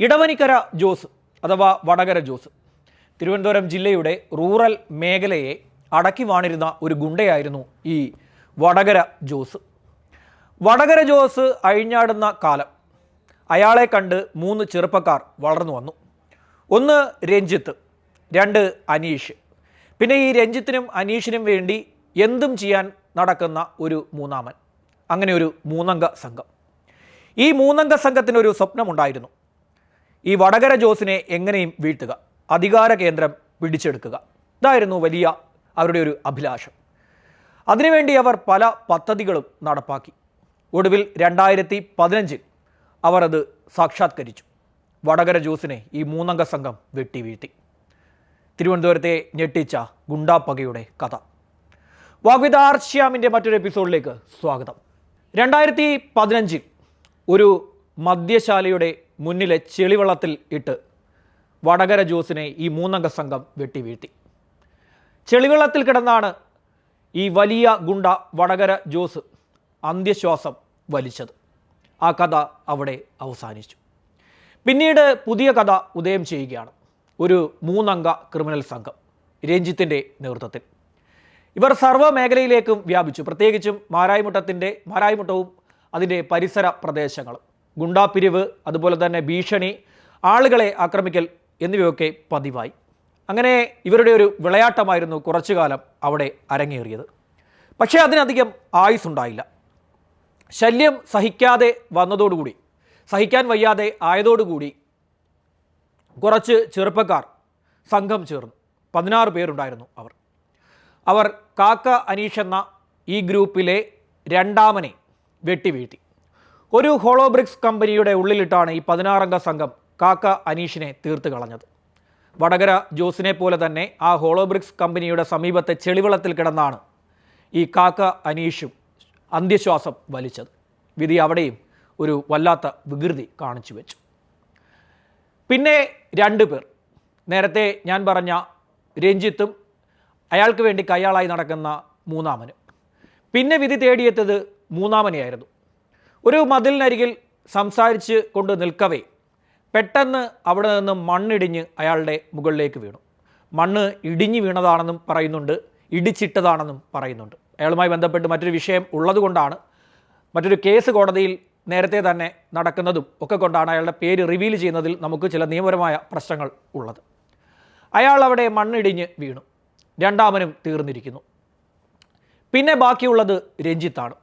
ഇടവനിക്കര ജോസ് അഥവാ വടകര ജോസ്. തിരുവനന്തപുരം ജില്ലയുടെ റൂറൽ മേഖലയെ അടക്കി വാണിരുന്ന ഒരു ഗുണ്ടയായിരുന്നു ഈ വടകര ജോസ്. വടകര ജോസ് അഴിഞ്ഞാടുന്ന കാലം അയാളെ കണ്ട് മൂന്ന് ചെറുപ്പക്കാർ വളർന്നു വന്നു. ഒന്ന് രഞ്ജിത്ത് രണ്ട് അനീഷ്. പിന്നെ ഈ രഞ്ജിത്തിനും അനീഷിനും വേണ്ടി എന്തും ചെയ്യാൻ നടക്കുന്ന ഒരു മൂന്നാമൻ. അങ്ങനെ ഒരു മൂന്നംഗ സംഘം. ഈ മൂന്നംഗ സംഘത്തിനൊരു സ്വപ്നമുണ്ടായിരുന്നു. ഈ വടകര ജോസിനെ എങ്ങനെയും വീഴ്ത്തുക അധികാര കേന്ദ്രം പിടിച്ചെടുക്കുക. ഇതായിരുന്നു വലിയ അവരുടെ ഒരു അഭിലാഷം. അതിനുവേണ്ടി അവർ പല പദ്ധതികളും നടപ്പാക്കി. ഒടുവിൽ രണ്ടായിരത്തി പതിനഞ്ചിൽ അവർ അത് സാക്ഷാത്കരിച്ചു. വടകര ജോസിനെ ഈ മൂന്നംഗ സംഘം വെട്ടി വീഴ്ത്തി തിരുവനന്തപുരത്തെ ഞെട്ടിച്ച ഗുണ്ടാപ്പകയുടെ കഥ. വാഗ്വിദാർ ശ്യാമിന്റെ മറ്റൊരു എപ്പിസോഡിലേക്ക് സ്വാഗതം. രണ്ടായിരത്തി പതിനഞ്ചിൽ ഒരു മദ്യശാലയുടെ മുന്നിലെ ചെളിവെള്ളത്തിൽ ഇട്ട് വടകര ജോസിനെ ഈ മൂന്നംഗ സംഘം വെട്ടി വീഴ്ത്തി ചെളിവെള്ളത്തിൽ കിടന്നാണ് ഈ വലിയ ഗുണ്ട വടകര ജോസ് അന്ത്യശ്വാസം വലിച്ചത്. ആ കഥ അവിടെ അവസാനിച്ചു. പിന്നീട് പുതിയ കഥ ഉദയം ചെയ്യുകയാണ് ഒരു മൂന്നംഗ ക്രിമിനൽ സംഘം രഞ്ജിത്തിന്റെ നേതൃത്വത്തിൽ. ഇവർ സർവ മേഖലയിലേക്കും വ്യാപിച്ചു. പ്രത്യേകിച്ചും മാരായിമുട്ടത്തിന്റെ മാരായ്മുട്ടവും അതിന്റെ പരിസര പ്രദേശങ്ങളും. ഗുണ്ടാപ്പിരിവ് അതുപോലെ തന്നെ ഭീഷണി ആളുകളെ ആക്രമിക്കൽ എന്നിവയൊക്കെ പതിവായി. അങ്ങനെ ഇവരുടെ ഒരു വിളയാട്ടമായിരുന്നു കുറച്ചു കാലം അവിടെ അരങ്ങേറിയത്. പക്ഷേ അതിനധികം ആയുസ്സുണ്ടായില്ല. ശല്യം സഹിക്കാതെ വന്നതോടുകൂടി സഹിക്കാൻ വയ്യാതെ ആയതോടുകൂടി കുറച്ച് ചെറുപ്പക്കാർ സംഘം ചേർന്നു. പതിനാറ് പേരുണ്ടായിരുന്നു അവർ. അവർ കാക്ക അനീഷ് എന്ന ഈ ഗ്രൂപ്പിലെ രണ്ടാമനെ വെട്ടിവീഴ്ത്തി. ഒരു ഹോളോബ്രിക്സ് കമ്പനിയുടെ ഉള്ളിലിട്ടാണ് ഈ പതിനാറംഗ സംഘം കാക്ക അനീഷിനെ തീർത്ത് കളഞ്ഞത്. വടകര ജോസിനെ പോലെ തന്നെ ആ ഹോളോബ്രിക്സ് കമ്പനിയുടെ സമീപത്തെ ചെളിവളത്തിൽ കിടന്നാണ് ഈ കാക്ക അനീഷും അന്ത്യശ്വാസം വലിച്ചത്. വിധി അവിടെയും ഒരു വല്ലാത്ത വികൃതി കാണിച്ചു വെച്ചു. പിന്നെ രണ്ടു പേർ. നേരത്തെ ഞാൻ പറഞ്ഞ രഞ്ജിത്തും അയാൾക്ക് വേണ്ടി കയ്യാളായി നടക്കുന്ന മൂന്നാമനും. പിന്നെ വിധി തേടിയെത്തത് മൂന്നാമനെയായിരുന്നു. ഒരു മതിലിനരികിൽ സംസാരിച്ച് കൊണ്ട് നിൽക്കവേ. പെട്ടെന്ന് അവിടെ നിന്ന് മണ്ണിടിഞ്ഞ് അയാളുടെ മുകളിലേക്ക് വീണു. മണ്ണ് ഇടിഞ്ഞു വീണതാണെന്നും പറയുന്നുണ്ട് ഇടിച്ചിട്ടതാണെന്നും പറയുന്നുണ്ട്. അയാളുമായി ബന്ധപ്പെട്ട് മറ്റൊരു വിഷയം ഉള്ളതുകൊണ്ടാണ് മറ്റൊരു കേസ് കോടതിയിൽ നേരത്തെ തന്നെ നടക്കുന്നതും ഒക്കെ കൊണ്ടാണ് അയാളുടെ പേര് റിവീൽ ചെയ്യുന്നതിൽ നമുക്ക് ചില നിയമപരമായ പ്രശ്നങ്ങൾ ഉള്ളത്. അയാൾ അവിടെ മണ്ണിടിഞ്ഞ് വീണു. രണ്ടാമനും തീർന്നിരിക്കുന്നു. പിന്നെ ബാക്കിയുള്ളത് രഞ്ജിത്താണ്.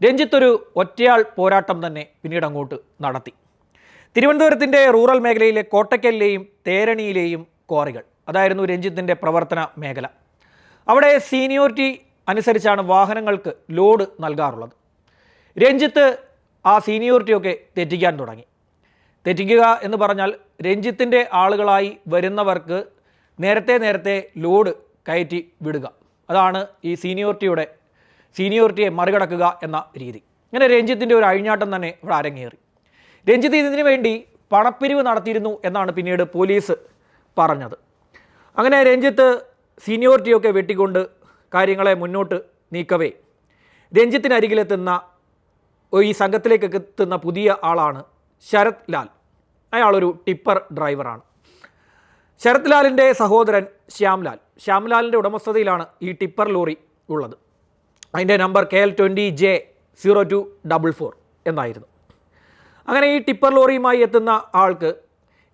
രഞ്ജിത്ത് ഒരു ഒറ്റയാൾ പോരാട്ടം തന്നെ പിന്നീട് അങ്ങോട്ട് നടത്തി. തിരുവനന്തപുരത്തിന്റെ റൂറൽ മേഖലയിലെ കോട്ടയ്ക്കലിലെയും തേരണിയിലെയും ക്വാറികൾ. അതായിരുന്നു രഞ്ജിത്തിന്റെ പ്രവർത്തന മേഖല. അവിടെ സീനിയോറിറ്റി അനുസരിച്ചാണ് വാഹനങ്ങൾക്ക് ലോഡ് നൽകാറുള്ളത്. രഞ്ജിത്ത് ആ സീനിയോറിറ്റിയൊക്കെ തെറ്റിക്കാൻ തുടങ്ങി. തെറ്റിക്കുക എന്ന് പറഞ്ഞാൽ രഞ്ജിത്തിന്റെ ആളുകളായി വരുന്നവർക്ക് നേരത്തെ നേരത്തെ ലോഡ് കയറ്റി വിടുക. അതാണ് ഈ സീനിയോറിറ്റിയുടെ സീനിയോറിറ്റിയെ മറികടക്കുക എന്ന രീതി. ഇങ്ങനെ രഞ്ജിത്തിന്റെ ഒരു അഴിഞ്ഞാട്ടം തന്നെ ഇവിടെ അരങ്ങേറി. രഞ്ജിത്ത് ഇതിനു വേണ്ടി പണപ്പിരിവ് നടത്തിയിരുന്നു എന്നാണ് പിന്നീട് പോലീസ് പറഞ്ഞത്. അങ്ങനെ രഞ്ജിത്ത് സീനിയോറിറ്റിയൊക്കെ വെട്ടിക്കൊണ്ട് കാര്യങ്ങളെ മുന്നോട്ട് നീക്കവേ. രഞ്ജിത്തിനരികിലെത്തുന്ന ഈ സംഘത്തിലേക്ക് എത്തുന്ന പുതിയ ആളാണ് ശരത് ലാൽ. അയാളൊരു ടിപ്പർ ഡ്രൈവറാണ്. ശരത് ലാലിന്റെ സഹോദരൻ ശ്യാംലാൽ ശ്യാംലാലിന്റെ ഉടമസ്ഥതയിലാണ് ഈ ടിപ്പർ ലോറി ഉള്ളത്. അതിന്റെ number K L twenty J zero two double four എന്നായിരുന്നു. അങ്ങനെ ഈ ടിപ്പർ ലോറിയുമായി എത്തുന്ന ആൾക്ക്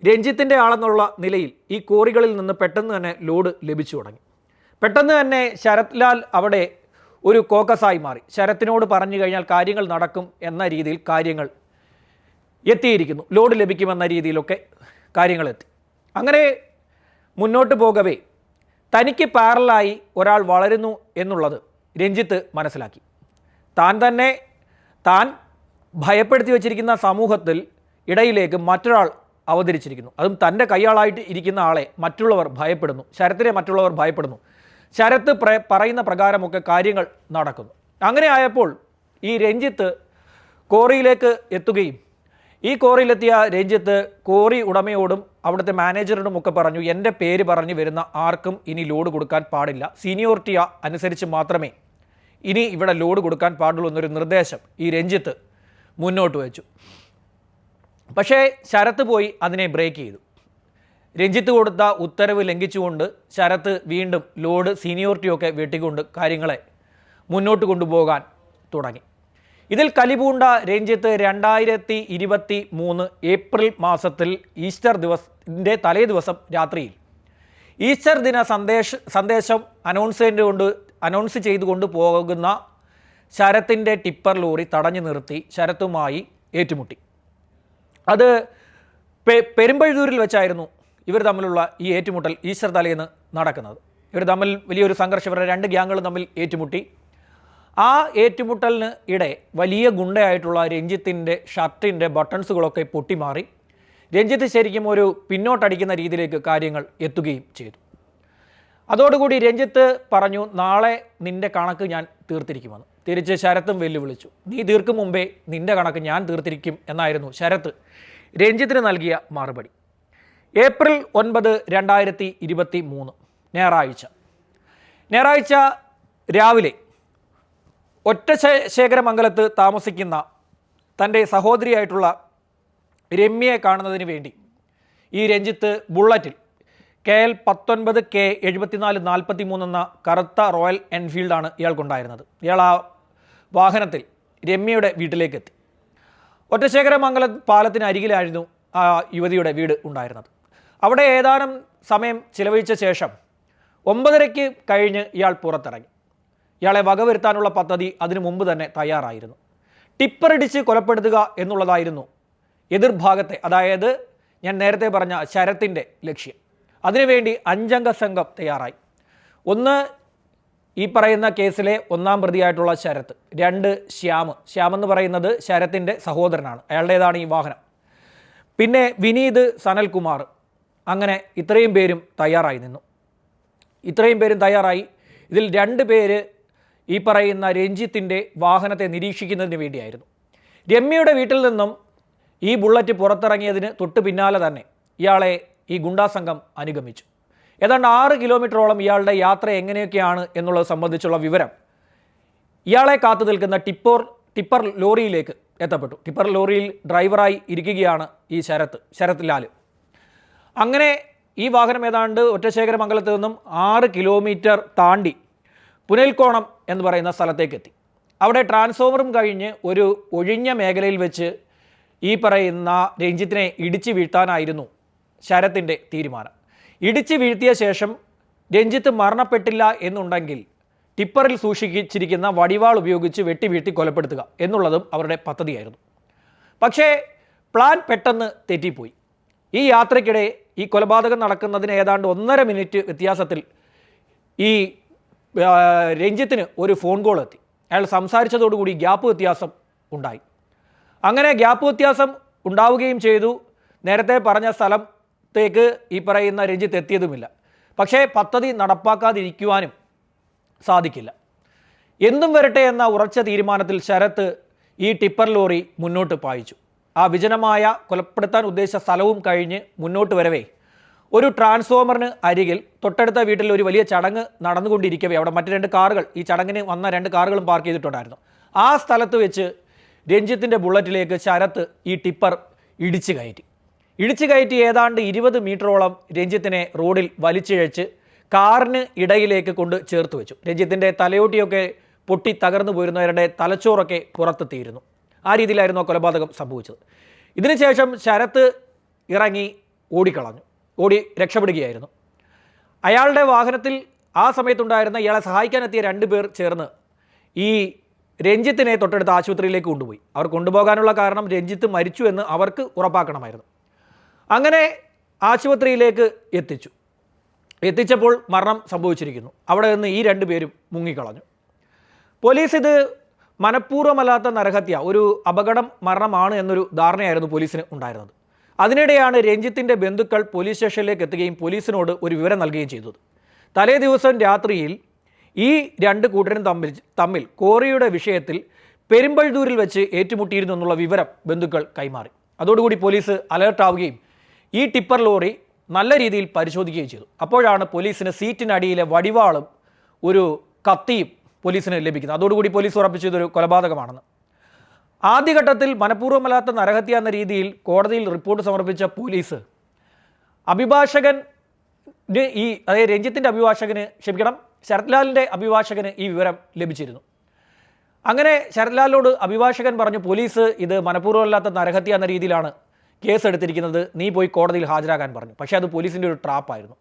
രഞ്ജിത്തിന്റെ ആളെന്നുള്ള നിലയിൽ ഈ കോറികളിൽ നിന്ന് പെട്ടെന്ന് തന്നെ ലോഡ് ലഭിച്ചു തുടങ്ങി. പെട്ടെന്ന് തന്നെ ശരത് ലാൽ അവിടെ ഒരു കോക്കസായി മാറി. ശരത്തിനോട് പറഞ്ഞു കഴിഞ്ഞാൽ കാര്യങ്ങൾ നടക്കും എന്ന രീതിയിൽ കാര്യങ്ങൾ എത്തിയിരിക്കുന്നു. ലോഡ് ലഭിക്കുമെന്ന രീതിയിലൊക്കെ കാര്യങ്ങൾ എത്തി. അങ്ങനെ മുന്നോട്ട് പോകവേ തനിക്ക് പാരലായി ഒരാൾ വളരുന്നു എന്നുള്ളത് രഞ്ജിത്ത് മനസ്സിലാക്കി. താൻ തന്നെ താൻ ഭയപ്പെടുത്തി വച്ചിരിക്കുന്ന സമൂഹത്തിൽ ഇടയിലേക്ക് മറ്റൊരാൾ അവതരിച്ചിരിക്കുന്നു. അതും തന്റെ കൈയാളായിട്ട് ഇരിക്കുന്ന ആളെ മറ്റുള്ളവർ ഭയപ്പെടുന്നു. ശരത്തിനെ മറ്റുള്ളവർ ഭയപ്പെടുന്നു. ശരത്ത് പ്ര പറയുന്ന പ്രകാരമൊക്കെ കാര്യങ്ങൾ നടക്കുന്നു. അങ്ങനെ ആയപ്പോൾ ഈ രഞ്ജിത്ത് കോറിയിലേക്ക് എത്തുകയും ഈ കോറിയിലെത്തിയ രഞ്ജിത്ത് കോറി ഉടമയോടും അവിടുത്തെ മാനേജറിനോടും ഒക്കെ പറഞ്ഞു എന്റെ പേര് പറഞ്ഞ് വരുന്ന ആർക്കും ഇനി ലോഡ് കൊടുക്കാൻ പാടില്ല. സീനിയോറിറ്റി അനുസരിച്ച് മാത്രമേ ഇനി ഇവിടെ ലോഡ് കൊടുക്കാൻ പാടുള്ളൂ എന്നൊരു നിർദ്ദേശം ഈ രഞ്ജിത്ത് മുന്നോട്ട് വെച്ചു. പക്ഷേ ശരത്ത് പോയി അതിനെ ബ്രേക്ക് ചെയ്തു. രഞ്ജിത്ത് കൊടുത്ത ഉത്തരവ് ലംഘിച്ചുകൊണ്ട് ശരത്ത് വീണ്ടും ലോഡ് സീനിയോറിറ്റിയൊക്കെ വെട്ടിക്കൊണ്ട് കാര്യങ്ങളെ മുന്നോട്ട് കൊണ്ടുപോകാൻ തുടങ്ങി. ഇതിൽ കലിപൂണ്ട രഞ്ജിത്ത് രണ്ടായിരത്തി ഇരുപത്തി മൂന്ന് ഏപ്രിൽ മാസത്തിൽ ഈസ്റ്റർ ദിവസത്തിന്റെ തലേ ദിവസം രാത്രിയിൽ. ഈസ്റ്റർ ദിന സന്ദേശ സന്ദേശം അനൗൺസ്മെന്റ് കൊണ്ട് അനൗൺസ് ചെയ്തുകൊണ്ട് പോകുന്ന ശരത്തിന്റെ ടിപ്പർ ലോറി തടഞ്ഞു നിർത്തി ശരത്തുമായി ഏറ്റുമുട്ടി. അത് പെരുമ്പഴുതൂരിൽ വെച്ചായിരുന്നു ഇവർ തമ്മിലുള്ള ഈ ഏറ്റുമുട്ടൽ ഈശ്വർ തലേന്ന് നടക്കുന്നത്. ഇവർ തമ്മിൽ വലിയൊരു സംഘർഷം ഇവരുടെ രണ്ട് ഗ്യാങ്ങൾ തമ്മിൽ ഏറ്റുമുട്ടി. ആ ഏറ്റുമുട്ടലിന് ഇടെ വലിയ ഗുണ്ടയായിട്ടുള്ള രഞ്ജിത്തിന്റെ ഷർട്ടിന്റെ ബട്ടൺസുകളൊക്കെ പൊട്ടിമാറി. രഞ്ജിത്ത് ശരിക്കും ഒരു പിന്നോട്ടടിക്കുന്ന രീതിയിലേക്ക് കാര്യങ്ങൾ എത്തുകയും ചെയ്തു. അതോടുകൂടി രഞ്ജിത്ത് പറഞ്ഞു നാളെ നിന്റെ കണക്ക് ഞാൻ തീർത്തിരിക്കുമെന്ന്. തിരിച്ച് ശരത്തും വെല്ലുവിളിച്ചു നീ തീർക്കും മുമ്പേ നിന്റെ കണക്ക് ഞാൻ തീർത്തിരിക്കും എന്നായിരുന്നു ശരത്ത് രഞ്ജിത്തിന് നൽകിയ മറുപടി. ഏപ്രിൽ ഒൻപത് രണ്ടായിരത്തി ഇരുപത്തി മൂന്ന് ഞായറാഴ്ച. ഞായറാഴ്ച രാവിലെ ഒറ്റ ശേഖരമംഗലത്ത് താമസിക്കുന്ന തന്റെ സഹോദരിയായിട്ടുള്ള രമ്യയെ കാണുന്നതിന് വേണ്ടി ഈ രഞ്ജിത്ത് ബുള്ളറ്റിൽ കെ എൽ പത്തൊൻപത് കെ എഴുപത്തിനാല് നാൽപ്പത്തി മൂന്ന് എന്ന കറുത്ത റോയൽ എൻഫീൽഡാണ് ഇയാൾക്കുണ്ടായിരുന്നത്. ഇയാൾ ആ വാഹനത്തിൽ രമ്യയുടെ എത്തി ഒറ്റശേഖരമംഗലം പാലത്തിന് അരികിലായിരുന്നു ആ യുവതിയുടെ വീട് ഉണ്ടായിരുന്നത്. അവിടെ ഏതാനും സമയം ചിലവഴിച്ച ശേഷം ഒമ്പതരയ്ക്ക് കഴിഞ്ഞ് ഇയാൾ പുറത്തിറങ്ങി. ഇയാളെ വകവരുത്താനുള്ള പദ്ധതി അതിനു മുമ്പ് തന്നെ തയ്യാറായിരുന്നു. ടിപ്പറിടിച്ച് കൊലപ്പെടുത്തുക എന്നുള്ളതായിരുന്നു എതിർഭാഗത്തെ അതായത് ഞാൻ നേരത്തെ പറഞ്ഞ ശരത്തിന്റെ ലക്ഷ്യം. അതിനുവേണ്ടി അഞ്ചംഗ സംഘം തയ്യാറായി. ഒന്ന് ഈ പറയുന്ന കേസിലെ ഒന്നാം പ്രതിയായിട്ടുള്ള ശരത് രണ്ട് ശ്യാം. ശ്യാം എന്ന് പറയുന്നത് ശരത്തിന്റെ സഹോദരനാണ് അയാളുടേതാണ് ഈ വാഹനം. പിന്നെ വിനീത് സനൽകുമാർ അങ്ങനെ ഇത്രയും പേരും തയ്യാറായി നിന്നു. ഇത്രയും പേരും തയ്യാറായി. ഇതിൽ രണ്ട് പേര് ഈ പറയുന്ന രഞ്ജിത്തിന്റെ വാഹനത്തെ നിരീക്ഷിക്കുന്നതിന് വേണ്ടിയായിരുന്നു. രമ്യയുടെ വീട്ടിൽ നിന്നും ഈ ബുള്ളറ്റ് പുറത്തിറങ്ങിയതിന് തൊട്ട് പിന്നാലെ തന്നെ ഇയാളെ ഈ ഗുണ്ടാ സംഘം അനുഗമിച്ചു. ഏതാണ്ട് ആറ് കിലോമീറ്ററോളം ഇയാളുടെ യാത്ര എങ്ങനെയൊക്കെയാണ് എന്നുള്ളത് സംബന്ധിച്ചുള്ള വിവരം ഇയാളെ കാത്തു നിൽക്കുന്ന ടിപ്പർ ടിപ്പർ ലോറിയിലേക്ക് എത്തപ്പെട്ടു. ടിപ്പർ ലോറിയിൽ ഡ്രൈവറായി ഇരിക്കുകയാണ് ഈ ശരത്ത് ശരത് ലാൽ അങ്ങനെ ഈ വാഹനം ഏതാണ്ട് ഒറ്റശേഖരമംഗലത്ത് നിന്നും ആറ് കിലോമീറ്റർ താണ്ടി പുനൽക്കോണം എന്ന് പറയുന്ന സ്ഥലത്തേക്ക് എത്തി അവിടെ ട്രാൻസ്ഫോമറും കഴിഞ്ഞ് ഒരു ഒഴിഞ്ഞ മേഖലയിൽ വെച്ച് ഈ പറയുന്ന രഞ്ജിത്തിനെ ഇടിച്ചു വീഴ്ത്താനായിരുന്നു ശരത്തിന്റെ തീരുമാനം. ഇടിച്ചു വീഴ്ത്തിയ ശേഷം രഞ്ജിത്ത് മരണപ്പെട്ടില്ല എന്നുണ്ടെങ്കിൽ ടിപ്പറിൽ സൂക്ഷിച്ചിരിക്കുന്ന വടിവാൾ ഉപയോഗിച്ച് വെട്ടി വീഴ്ത്തി കൊലപ്പെടുത്തുക എന്നുള്ളതും അവരുടെ പദ്ധതിയായിരുന്നു. പക്ഷേ പ്ലാൻ പെട്ടെന്ന് തെറ്റിപ്പോയി. ഈ യാത്രയ്ക്കിടെ ഈ കൊലപാതകം നടക്കുന്നതിന് ഏതാണ്ട് ഒന്നര മിനിറ്റ് വ്യത്യാസത്തിൽ ഈ രഞ്ജിത്തിന് ഒരു ഫോൺ കോൾ എത്തി. അയാൾ സംസാരിച്ചതോടുകൂടി ഗ്യാപ്പ് വ്യത്യാസം ഉണ്ടായി. അങ്ങനെ ഗ്യാപ്പ് വ്യത്യാസം ഉണ്ടാവുകയും ചെയ്തു. നേരത്തെ പറഞ്ഞ സ്ഥലത്തേക്ക് ഈ പറയുന്ന രഞ്ജിത്ത് എത്തിയതുമില്ല. പക്ഷേ പദ്ധതി നടപ്പാക്കാതിരിക്കുവാനും സാധിക്കില്ല. എന്തും വരട്ടെ എന്ന ഉറച്ച തീരുമാനത്തിൽ ശരത്ത് ഈ ടിപ്പർ ലോറി മുന്നോട്ട് പായിച്ചു. ആ വിജനമായ കൊലപ്പെടുത്താൻ ഉദ്ദേശിച്ച സ്ഥലവും കഴിഞ്ഞ് മുന്നോട്ട് വരവേ. ഒരു ട്രാൻസ്ഫോമറിന് അരികിൽ തൊട്ടടുത്ത വീട്ടിൽ ഒരു വലിയ ചടങ്ങ് നടന്നുകൊണ്ടിരിക്കവേ. അവിടെ മറ്റു രണ്ട് കാറുകൾ ഈ ചടങ്ങിന് വന്ന രണ്ട് കാറുകളും പാർക്ക് ചെയ്തിട്ടുണ്ടായിരുന്നു. ആ സ്ഥലത്ത് വെച്ച് രഞ്ജിത്തിന്റെ ബുള്ളറ്റിലേക്ക് ശരത്ത് ഈ ടിപ്പർ ഇടിച്ചു കയറ്റി. ഇടിച്ചു കയറ്റി ഏതാണ്ട് ഇരുപത് മീറ്ററോളം രഞ്ജിത്തിനെ റോഡിൽ വലിച്ചിഴച്ച് കാറിന് ഇടയിലേക്ക് കൊണ്ട് ചേർത്ത് വെച്ചു. രഞ്ജിത്തിന്റെ തലയോട്ടിയൊക്കെ പൊട്ടി തകർന്നു പോയിരുന്നവരുടെ തലച്ചോറൊക്കെ പുറത്തെത്തിയിരുന്നു. ആ രീതിയിലായിരുന്നു ആ കൊലപാതകം സംഭവിച്ചത്. ഇതിനുശേഷം ശരത്ത് ഇറങ്ങി ഓടിക്കളഞ്ഞു. ഓടി രക്ഷപ്പെടുകയായിരുന്നു. അയാളുടെ വാഹനത്തിൽ ആ സമയത്തുണ്ടായിരുന്ന ഇയാളെ സഹായിക്കാനെത്തിയ രണ്ട് പേർ ചേർന്ന് ഈ രഞ്ജിത്തിനെ തൊട്ടടുത്ത ആശുപത്രിയിലേക്ക് കൊണ്ടുപോയി. അവർ കൊണ്ടുപോകാനുള്ള കാരണം രഞ്ജിത്ത് മരിച്ചു എന്ന് അവർക്ക് ഉറപ്പാക്കണമായിരുന്നു. അങ്ങനെ ആശുപത്രിയിലേക്ക് എത്തിച്ചു. എത്തിച്ചപ്പോൾ മരണം സംഭവിച്ചിരിക്കുന്നു. അവിടെ നിന്ന് ഈ രണ്ട് പേരും മുങ്ങിക്കളഞ്ഞു. പോലീസ് ഇത് മനഃപൂർവമല്ലാത്ത നരഹത്യ ഒരു അപകടം മരണമാണ് എന്നൊരു ധാരണയായിരുന്നു പോലീസിന് ഉണ്ടായിരുന്നത്. അതിനിടെയാണ് രഞ്ജിത്തിന്റെ ബന്ധുക്കൾ പോലീസ് സ്റ്റേഷനിലേക്ക് എത്തുകയും പോലീസിനോട് ഒരു വിവരം നൽകുകയും ചെയ്തത്. തലേ ദിവസം രാത്രിയിൽ ഈ രണ്ട് കൂട്ടരും തമ്മിൽ തമ്മിൽ കോറിയുടെ വിഷയത്തിൽ പെരുമ്പഴുതൂരിൽ വെച്ച് ഏറ്റുമുട്ടിയിരുന്നു എന്നുള്ള വിവരം ബന്ധുക്കൾ കൈമാറി. അതോടുകൂടി പോലീസ് അലേർട്ടാവുകയും ഈ ടിപ്പർ ലോറി നല്ല രീതിയിൽ പരിശോധിക്കുകയും ചെയ്തു. അപ്പോഴാണ് പോലീസിന് സീറ്റിനടിയിലെ വടിവാളും ഒരു കത്തിയും പോലീസിന് ലഭിക്കുന്നത്. അതോടുകൂടി പോലീസ് ഉറപ്പിച്ചതൊരു കൊലപാതകമാണെന്ന്. ആദ്യഘട്ടത്തിൽ മനഃപൂർവമല്ലാത്ത നരഹത്യ എന്ന രീതിയിൽ കോടതിയിൽ റിപ്പോർട്ട് സമർപ്പിച്ച പോലീസ് അഭിഭാഷകൻ ഈ അതായത് രഞ്ജിത്തിന്റെ അഭിഭാഷകന് ക്ഷമിക്കണം ശരത്ലാലിന്റെ അഭിഭാഷകന് ഈ വിവരം ലഭിച്ചിരുന്നു. അങ്ങനെ ശരത്ലാലിനോട് അഭിഭാഷകൻ പറഞ്ഞു പോലീസ് ഇത് മനഃപൂർവമല്ലാത്ത നരഹത്യ എന്ന രീതിയിലാണ് കേസ് എടുത്തിരിക്കുന്നത് നീ പോയി കോടതിയിൽ ഹാജരാകാൻ പറഞ്ഞു. പക്ഷേ അത് പോലീസിന്റെ ഒരു ട്രാപ്പായിരുന്നു.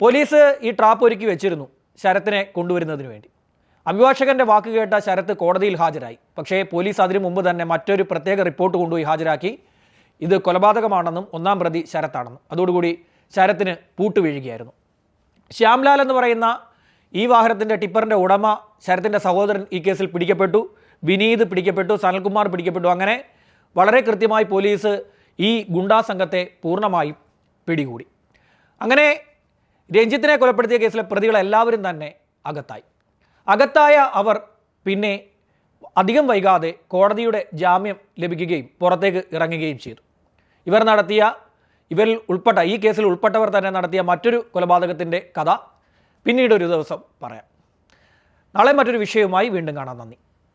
പോലീസ് ഈ ട്രാപ്പ് ഒരുക്കി വെച്ചിരുന്നു ശരത്തിനെ കൊണ്ടുവരുന്നതിന് വേണ്ടി. അഭിഭാഷകന്റെ വാക്ക് കേട്ട ശരത്ത് കോടതിയിൽ ഹാജരായി. പക്ഷേ പോലീസ് അതിനു മുമ്പ് തന്നെ മറ്റൊരു പ്രത്യേക റിപ്പോർട്ട് കൊണ്ടുപോയി ഹാജരാക്കി. ഇത് കൊലപാതകമാണെന്നും ഒന്നാം പ്രതി ശരത്താണെന്നും. അതോടുകൂടി ശരത്തിന് പൂട്ടുവീഴുകയായിരുന്നു ശ്യാംലാൽ എന്ന് പറയുന്ന ഈ വാഹനത്തിന്റെ ടിപ്പറിന്റെ ഉടമ ശരത്തിന്റെ സഹോദരൻ ഈ കേസിൽ പിടിക്കപ്പെട്ടു. വിനീത് പിടിക്കപ്പെട്ടു. സനൽകുമാർ പിടിക്കപ്പെട്ടു. അങ്ങനെ വളരെ കൃത്യമായി പോലീസ് ഈ ഗുണ്ടാ സംഘത്തെ പൂർണമായും പിടികൂടി. അങ്ങനെ രഞ്ജിത്തിനെ കൊലപ്പെടുത്തിയ കേസിലെ പ്രതികളെല്ലാവരും തന്നെ അകത്തായി. അകത്തായ അവർ പിന്നെ അധികം വൈകാതെ കോടതിയുടെ ജാമ്യം ലഭിക്കുകയും പുറത്തേക്ക് ഇറങ്ങുകയും ചെയ്തു. ഇവർ നടത്തിയ ഇവരിൽ ഉൾപ്പെട്ട ഈ കേസിൽ ഉൾപ്പെട്ടവർ തന്നെ നടത്തിയ മറ്റൊരു കൊലപാതകത്തിന്റെ കഥ പിന്നീട് ഒരു ദിവസം പറയാം. നാളെ മറ്റൊരു വിഷയവുമായി വീണ്ടും കാണാം. നന്ദി.